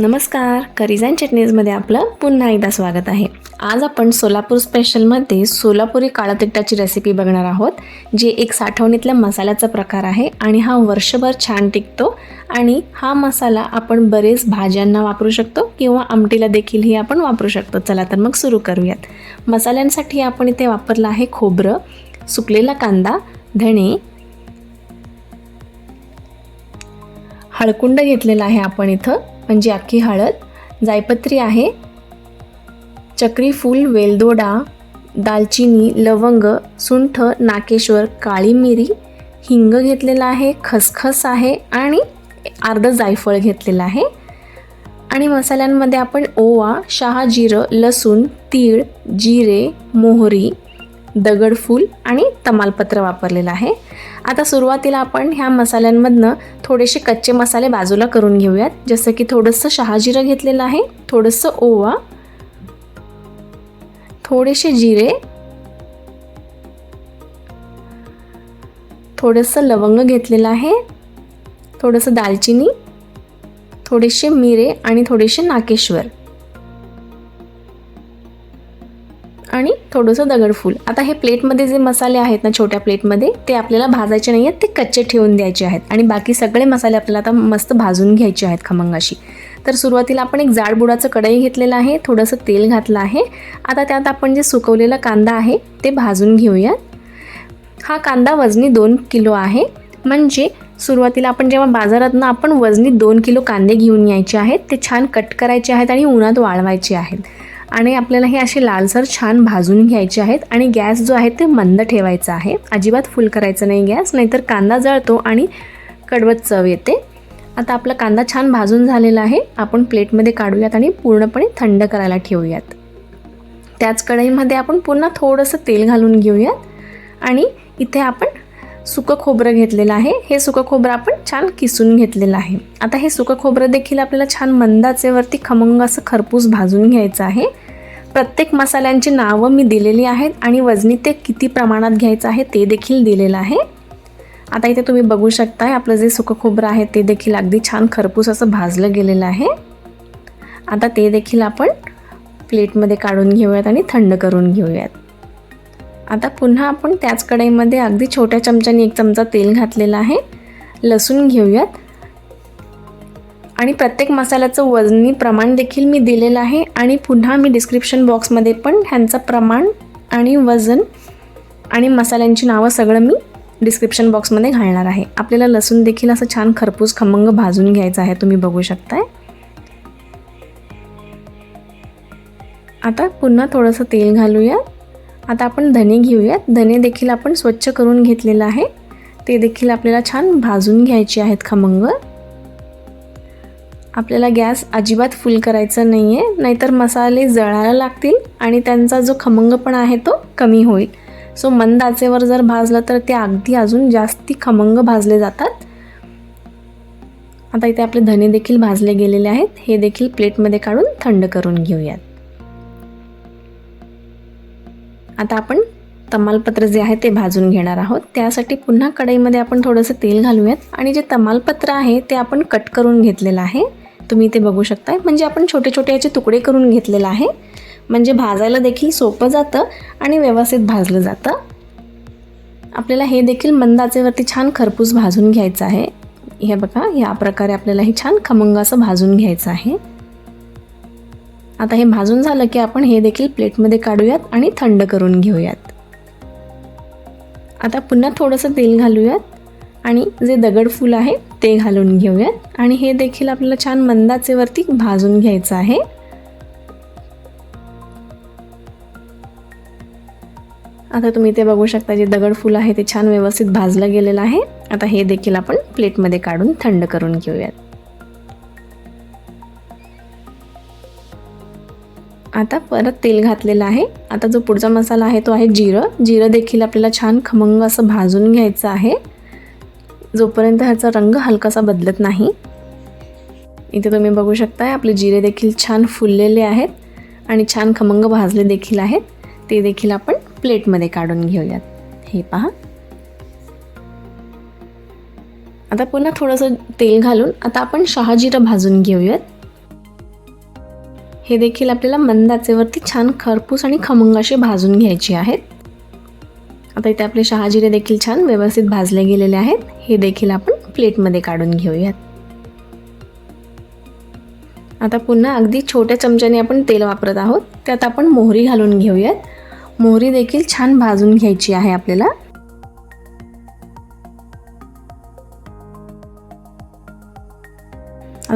नमस्कार करिजान चटणीजमध्ये आपलं पुन्हा एकदा स्वागत आहे. आज आपण सोलापूर स्पेशलमध्ये सोलापुरी काळा तिखटाची रेसिपी बघणार आहोत जे एक साठवणीतल्या मसाल्याचा प्रकार आहे आणि हा वर्षभर छान टिकतो आणि हा मसाला आपण बरेच भाज्यांना वापरू शकतो किंवा आमटीला देखील ही आपण वापरू शकतो. चला तर मग सुरू करूयात. मसाल्यांसाठी आपण इथे वापरलं आहे खोबरं सुकलेला कांदा धणे हळकुंड घेतलेला आहे आपण इथं म्हणजे अख्खी हळद जायपत्री आहे. चक्रीफूल वेलदोडा दालचिनी लवंग सुंठ नाकेश्वर काळी मिरी हिंग घेतलेला आहे खसखस आहे आणि अर्धं जायफळ घेतलेलं आहे. आणि मसाल्यांमध्ये आपण ओवा शहाजिरं लसूण तीळ जिरे मोहरी दगडफूल आणि तमालपत्र वापरलेलं आहे. आता सुरुवातीला आपण ह्या मसाल्यांमधनं थोडेसे कच्चे मसाले बाजूला करून घेऊयात. जसं की थोडंसं शहाजिरं घेतलेलं आहे थोडंसं ओवा थोडेसे जिरे थोडंसं लवंग घेतलेलं आहे थोडंसं दालचिनी थोडेसे मिरे आणि थोडेसे नाकेश्वर. थोडंसं दगडफूल. आता हे प्लेटमध्ये जे मसाले आहेत ना छोट्या प्लेटमध्ये ते आपल्याला भाजायचे नाही आहेत ते कच्चे ठेवून द्यायचे आहेत. आणि बाकी सगळे मसाले आपल्याला आता मस्त भाजून घ्यायचे आहेत खमंगाशी. तर सुरुवातीला आपण एक जाड बुडाचं कढई घेतलेलं आहे थोडंसं तेल घातलं आहे. आता त्यात आपण जे सुकवलेला कांदा आहे ते भाजून घेऊयात. हा कांदा वजनी दोन किलो आहे. म्हणजे सुरुवातीला आपण जेव्हा बाजारातनं आपण वजनी दोन किलो कांदे घेऊन यायचे आहेत ते छान कट करायचे आहेत आणि उन्हात वाळवायचे आहेत. आणि आपल्याला हे असे लालसर छान भाजून घ्यायचे आहेत आणि गॅस जो आहे ते मंद ठेवायचा आहे. अजिबात फुल करायचं नाही गॅस नाहीतर कांदा जळतो आणि कडवत चव येते. आता आपला कांदा छान भाजून झालेला आहे. आपण प्लेटमध्ये काढूयात आणि पूर्णपणे थंड करायला ठेवूयात. त्याच कढईमध्ये आपण पुन्हा थोडंसं तेल घालून घेऊयात. आणि इथे आपण सुकं खोबरं घेतलेलं आहे. हे सुकं खोबरं आपण छान किसून घेतलेलं आहे. आता हे सुकं खोबरं देखील आपल्याला छान मंदाचेवरती खमंग असं खरपूस भाजून घ्यायचं आहे. प्रत्येक मसाल्यांची नावं मी दिलेली आहेत आणि वजनी ते किती प्रमाणात घ्यायचं आहे ते देखील दिलेलं आहे. आता इथे तुम्ही बघू शकताय आपलं जे सुकं खोबरं आहे ते देखील अगदी छान खरपूस असं भाजलं गेलेलं आहे. आता ते देखील आपण प्लेटमध्ये काढून घेऊयात आणि थंड करून घेऊयात. आता पुन्हा आपण त्याच कढईमध्ये अगदी छोट्या चमच्याने एक चमचा तेल घातलेला आहे. लसूण घेऊयात. आणि प्रत्येक मसाल्याचं वजनी प्रमाण देखील मी दिलेलं आहे. आणि पुन्हा मी डिस्क्रिप्शन बॉक्समध्ये पण ह्यांचं प्रमाण आणि वजन आणि मसाल्यांची नावं सगळं मी डिस्क्रिप्शन बॉक्समध्ये घालणार आहे. आपल्याला लसूण देखील असं छान खरपूस खमंग भाजून घ्यायचं आहे तुम्ही बघू शकताय. आता पुन्हा थोडंसं तेल घालूयात आता आपण धने घेऊयात. धने देखील आपण स्वच्छ करून घेतलेलं आहे. ते देखील आपल्याला छान भाजून घ्यायचे आहेत खमंग. आपल्याला गॅस अजिबात फुल करायचा नाही आहे नाहीतर मसाले जळायला लागतील आणि त्यांचा जो खमंगपणा आहे तो कमी होईल. सो मंद आचेवर जर भाजलं तर ते अगदी अजून जास्ती खमंग भाजले जातात. आता इथे आपले धने देखील भाजले गेलेले आहेत. हे देखील प्लेटमध्ये काढून थंड करून घेऊयात. आता आपण तमालपत्र जे आहे ते भाजून घेणार आहोत. त्यासाठी पुन्हा कढईमध्ये आपण थोडंसं तेल घालूयात. आणि जे तमालपत्र आहे ते आपण कट करून घेतलेलं आहे. तुम्ही ते बघू शकताय. म्हणजे आपण छोटे छोटे याचे तुकडे करून घेतलेलं आहे. म्हणजे भाजायला देखील सोपं जातं आणि व्यवस्थित भाजलं जातं. आपल्याला हे देखील मंद आचेवरती छान खरपूस भाजून घ्यायचं आहे. हे बघा या प्रकारे आपल्याला हे छान खमंग असं भाजून घ्यायचं आहे. आता हे भाजून झालं की आपण हे देखील प्लेटमध्ये काढूयात आणि थंड करून घेऊयात. आता पुन्हा थोडंसं तेल घालूयात आणि जे दगड फूल आहे ते घालून घेऊयात. आणि हे देखील आपल्याला छान मंदाचेवरती भाजून घ्यायचं आहे. आता तुम्ही ते बघू शकता जे दगडफूल आहे ते छान व्यवस्थित भाजलं गेलेलं आहे. आता हे देखील आपण प्लेटमध्ये काढून थंड करून घेऊयात. आता परत तेल घातलेलं आहे. आता जो पुढचा मसाला आहे तो आहे जिरं. जिरं देखील आपल्याला छान खमंग असं भाजून घ्यायचं आहे. जोपर्यंत ह्याचा रंग हलकासा बदलत नाही. इथे तुम्ही बघू शकताय आपले जिरे देखील छान फुललेले आहेत आणि छान खमंग भाजले देखील आहेत. ते देखील आपण प्लेटमध्ये काढून घेऊयात. हे पहा. आता पुन्हा थोडंसं तेल घालून आता आपण शहाजिरं भाजून घेऊयात. हे देखील आपल्याला मंदाचेवरती छान खरपूस आणि खमंग भाजून घ्यायची आहेत. आता इथे आपले शहाजिरे देखील छान व्यवस्थित भाजले गेलेले आहेत. हे देखील आपण प्लेटमध्ये काढून घेऊयात. आता पुन्हा अगदी छोट्या चमच्याने आपण तेल वापरत आहोत. त्यात आपण मोहरी घालून घेऊयात. मोहरी देखील छान भाजून घ्यायची आहे आपल्याला.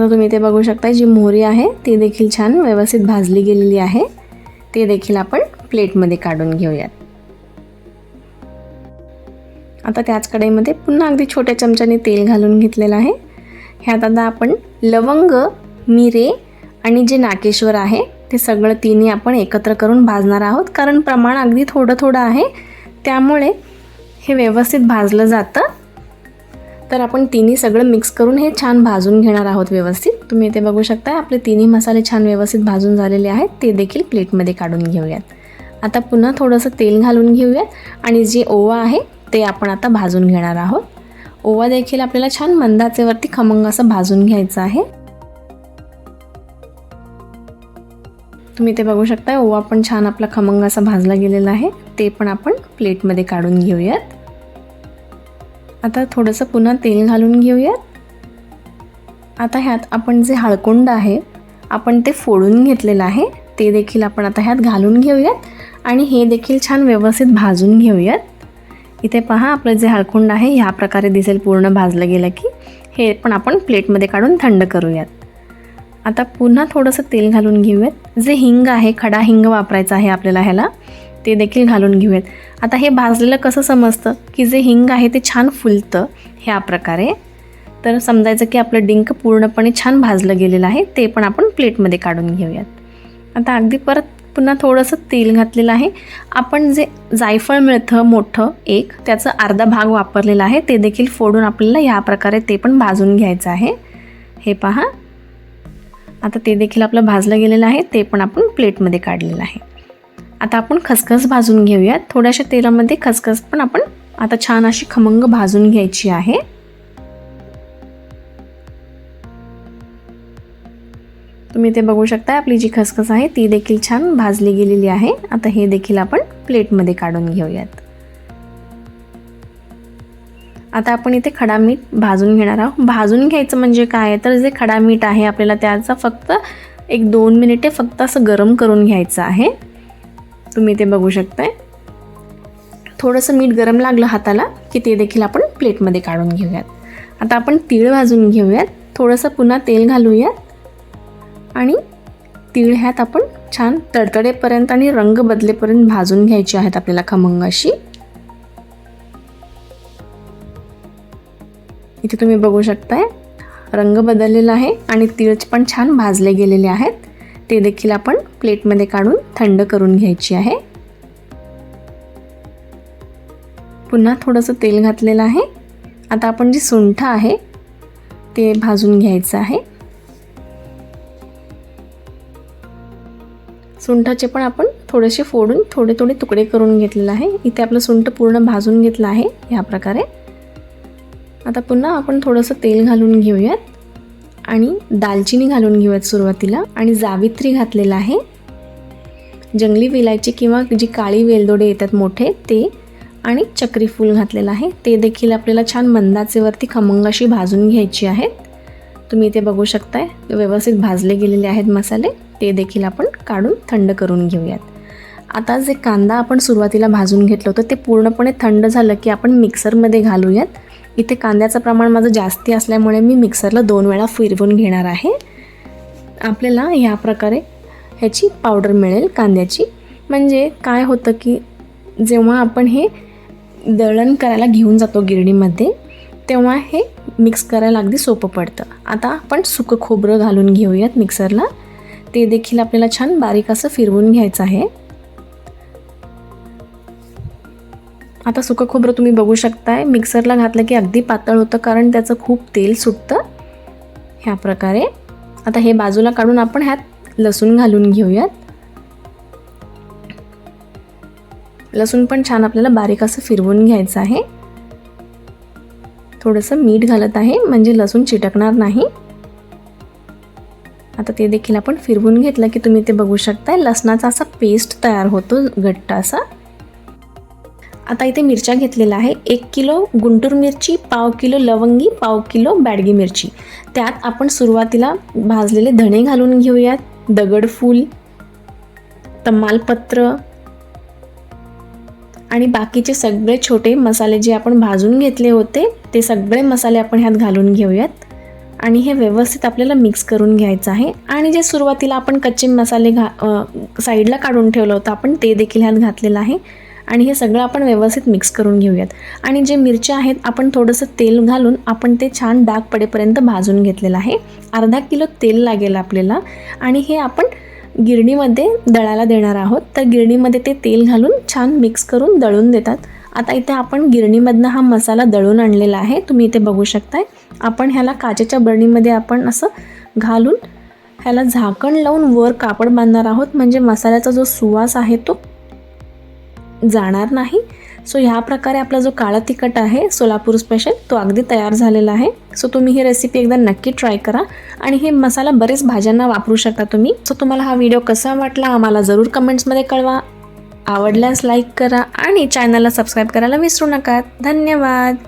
आता तुम्ही ते बघू शकता जी मोहरी आहे ती देखील छान व्यवस्थित भाजली गेलेली आहे. ते देखील आपण प्लेटमध्ये काढून घेऊयात. आता त्याच कढईमध्ये पुन्हा अगदी छोट्या चमच्याने तेल घालून घेतलेलं आहे. ह्यात आता आपण लवंग मिरे आणि जे नाकेश्वर आहे ते सगळं तिन्ही आपण एकत्र करून भाजणार आहोत. कारण प्रमाण अगदी थोडं थोडं आहे. त्यामुळे हे व्यवस्थित भाजलं जातं. तर आपण तिन्ही सगळं मिक्स करून हे छान भाजून घेणार आहोत व्यवस्थित. तुम्ही इथे बघू शकता आपले तिन्ही मसाले छान व्यवस्थित भाजून झालेले आहेत. ते देखील प्लेटमध्ये काढून घेऊयात. आता पुन्हा थोडंसं तेल घालून घेऊयात आणि जे ओवा आहे ते आपण आता भाजून घेणार आहोत. ओवा देखील आपल्याला छान मंदाचेवरती खमंग असं भाजून घ्यायचं आहे. तुम्ही ते बघू शकता ओवा पण छान आपला खमंग असा भाजला गेलेला आहे. ते पण आपण प्लेटमध्ये काढून घेऊयात. आता थोडंसं पुन्हा तेल घालून घेऊयात. आता ह्यात आपण जे हळकुंड आहे आपण ते फोडून घेतलेलं आहे ते देखील आपण आता ह्यात घालून घेऊयात आणि हे देखील छान व्यवस्थित भाजून घेऊयात. इथे पहा आपलं जे हळकुंड आहे ह्या प्रकारे दिसेल पूर्ण भाजलं गेलं की. हे पण आपण प्लेटमध्ये काढून थंड करूयात. आता पुन्हा थोडंसं तेल घालून घेऊयात. जे हिंग आहे खडा हिंग वापरायचा आहे आपल्याला ह्याला ते देखील घालून घेऊयात. आता हे भाजलेलं कसं समजतं? की जे हिंग आहे ते छान फुलतं ह्या प्रकारे. तर समजायचं की आपलं डिंक पूर्णपणे छान भाजलं गेलेलं आहे ते पण आपण प्लेटमध्ये काढून घेऊयात. आता अगदी परत पुन्हा थोडंसं तेल घातलेलं आहे. आपण जे जायफळ मिळतं मोठं एक त्याचं अर्धा भाग वापरलेला आहे ते देखील फोडून आपल्याला ह्या प्रकारे ते पण भाजून घ्यायचं आहे. हे पहा. आता ते देखील आपलं भाजलं गेलेलं आहे ते पण आपण प्लेटमध्ये काढलेलं आहे. आता आपण खसखस भाजून घेऊयात. थोड्याशा तेलामध्ये खसखस पण आपण आता छान अशी खमंग भाजून घ्यायची आहे. तुम्ही ते बघू शकता आपली जी खसखस आहे ती देखील छान भाजली गेलेली आहे. आता हे देखील आपण प्लेटमध्ये काढून घेऊयात. आता आपण इथे खडा मीठ भाजून घेणार आहोत. भाजून घ्यायचं म्हणजे काय? तर जे खडा मीठ आहे आपल्याला त्याचा फक्त एक दोन मिनिटे फक्त असं गरम करून घ्यायचं आहे. तुम्ही ते बघू शकताय. थोडंसं मीठ गरम लागलं हाताला की ते देखील आपण प्लेटमध्ये काढून घेऊयात. आता आपण तीळ भाजून घेऊयात. थोडंसं पुन्हा तेल घालूयात. आणि तीळ ह्यात आपण छान तडतडेपर्यंत आणि रंग बदलेपर्यंत भाजून घ्यायची आहेत आपल्याला खमंग अशी. इथे तुम्ही बघू शकताय रंग बदललेला आहे आणि तीळ पण छान भाजले गेलेले आहेत. ते देखील आपण प्लेटमध्ये काढून थंड करून घ्यायची आहे. पुन्हा थोडंसं तेल घातलेलं आहे. आता आपण जे सुंठ आहे ते भाजून घ्यायचं आहे. सुंठाचे पण आपण थोडेसे फोडून थोडे थोडे तुकडे करून घेतलेलं आहे. इथे आपलं सुंठ पूर्ण भाजून घेतलं आहे ह्या प्रकारे. आता पुन्हा आपण थोडंसं तेल घालून घेऊयात. आणि दालचिनी घालून घेऊयात सुरुवातीला. आणि जावित्री घातलेलं आहे. जंगली विलायची किंवा जी काळी वेलदोडे येतात मोठे ते आणि चक्री फूल घातलेलं आहे. ते देखील आपल्याला छान मंदाचेवरती खमंग अशी भाजून घ्यायची आहेत. तुम्ही इथे बघू शकताय व्यवस्थित भाजले गेलेले आहेत मसाले. ते देखील आपण काढून थंड करून घेऊयात. आता जे कांदा आपण सुरुवातीला भाजून घेतलं होतं ते पूर्णपणे थंड झालं की आपण मिक्सरमध्ये घालूयात. इथे कांद्याचं प्रमाण माझं जास्ती असल्यामुळे मी मिक्सरला दोन वेळा फिरवून घेणार आहे. आपल्याला ह्या प्रकारे ह्याची पावडर मिळेल कांद्याची. म्हणजे काय होतं की जेव्हा आपण हे दळण करायला घेऊन जातो गिरणीमध्ये तेव्हा हे मिक्स करायला अगदी सोपं पडतं. आता आपण सुकं खोबरं घालून घेऊयात मिक्सरला ते देखील आपल्याला छान बारीक असं फिरवून घ्यायचं आहे. आता सुकं खोबरं तुम्ही बघू शकताय. मिक्सरला घातलं की अगदी पातळ होतं कारण त्याचं खूप तेल सुटतं. ह्या प्रकारे. आता हे बाजूला काढून आपण ह्यात लसूण घालून घेऊयात. लसूण पण छान आपल्याला बारीक असं फिरवून घ्यायचं आहे. थोडंसं मीठ घालत आहे म्हणजे लसूण चिटकणार नाही. आता ते देखील आपण फिरवून घेतलं की तुम्ही ते बघू शकताय लसणाचा असा पेस्ट तयार होतो घट्ट असा. आता इथे मिरच्या घेतलेल्या आहे एक किलो गुंटूर मिरची पाव किलो लवंगी पाव किलो बॅडगी मिरची. त्यात आपण सुरुवातीला भाजलेले धणे घालून घेऊयात. दगडफूल तमालपत्र आणि बाकीचे सगळे छोटे मसाले जे आपण भाजून घेतले होते ते सगळे मसाले आपण ह्यात घालून घेऊयात. आणि हे व्यवस्थित आपल्याला मिक्स करून घ्यायचं आहे. आणि जे सुरुवातीला आपण कच्चे मसाले घा साईडला काढून ठेवलं होतं आपण ते देखील ह्यात घातलेलं आहे. आणि हे सगळं आपण व्यवस्थित मिक्स करून घेऊयात. आणि जे मिरच्या आहेत आपण थोडंसं तेल घालून आपण ते छान डाग पडेपर्यंत भाजून घेतलेलं आहे. अर्धा किलो तेल लागेल आपल्याला. आणि हे आपण गिरणीमध्ये दळायला देणार आहोत. तर गिरणीमध्ये ते तेल घालून छान मिक्स करून दळून देतात. आता इथे आपण गिरणीमधनं हा मसाला दळून आणलेला आहे. तुम्ही इथे बघू शकताय. आपण ह्याला काचेच्या बरणीमध्ये आपण असं घालून ह्याला झाकण लावून वर कापड बांधणार आहोत. म्हणजे मसाल्याचा जो सुवास आहे तो जाणार नाही. सो ह्या प्रकारे आपला जो काळा तिखट आहे सोलापूर स्पेशल तो अगदी तयार झालेला आहे. सो तुम्ही ही रेसिपी एकदा नक्की ट्राय करा. आणि हे मसाला बरेच भाज्यांना वापरू शकता तुम्ही. सो तुम्हाला हा व्हिडिओ कसा वाटला आम्हाला जरूर कमेंट्समध्ये कळवा. आवडल्यास लाईक करा आणि चॅनलला सबस्क्राईब करायला विसरू नका. धन्यवाद!